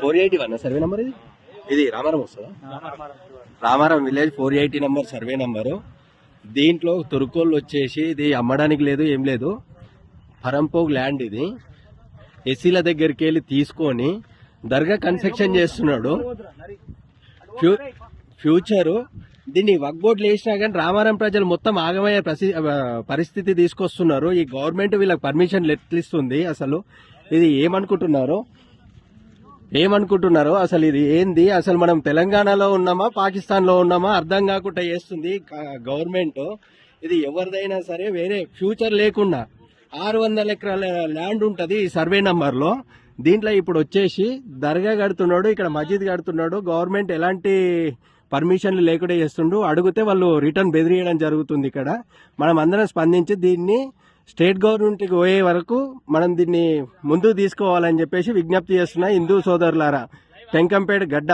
Four eighty one survey number ఇది? ఇది రామారం వస్తుందా? Ramaram village four eighty number survey number. దీంట్లో తురుకోళ్ళు వచ్చేసి ఇది అమ్మడానికి లేదు ఏం లేదు. పరంపోగ్ ల్యాండ్ ఇది. ఎస్సీల దగ్గరికి వెళ్ళి తీసుకొని దర్గా కన్స్ట్రక్షన్ చేస్తున్నాడు. ఫ్యూ ఫ్యూచరు. దీన్ని వక్ వేసినా కానీ రామారం ప్రజలు మొత్తం ఆగమయ్యే ప్రసి పరిస్థితి తీసుకొస్తున్నారు. ఈ గవర్నమెంట్ వీళ్ళకి పర్మిషన్ ఎట్లిస్తుంది అసలు. ఇది ఏమనుకుంటున్నారు? ఏమనుకుంటున్నారో అసలు ఇది ఏంది? అసలు మనం తెలంగాణలో ఉన్నామా? పాకిస్తాన్లో ఉన్నామా? అర్థం కాకుండా చేస్తుంది గవర్నమెంట్. ఇది ఎవరిదైనా సరే వేరే ఫ్యూచర్ లేకుండా ఆరు వందల ఎకరాల ల్యాండ్ ఉంటుంది ఈ సర్వే నంబర్లో. దీంట్లో ఇప్పుడు వచ్చేసి దర్గా కడుతున్నాడు ఇక్కడ మసీద్ కడుతున్నాడు గవర్నమెంట్ ఎలాంటి పర్మిషన్లు లేకుండా చేస్తుండు అడిగితే వాళ్ళు రిటర్న్ బెదిరియడం జరుగుతుంది ఇక్కడ. మనం అందరం స్పందించి దీన్ని స్టేట్ గవర్నమెంట్కి పోయే వరకు మనం దీన్ని ముందుకు తీసుకోవాలని చెప్పేసి విజ్ఞప్తి చేస్తున్నా హిందూ సోదరులారా టెంకంపేట గడ్డ.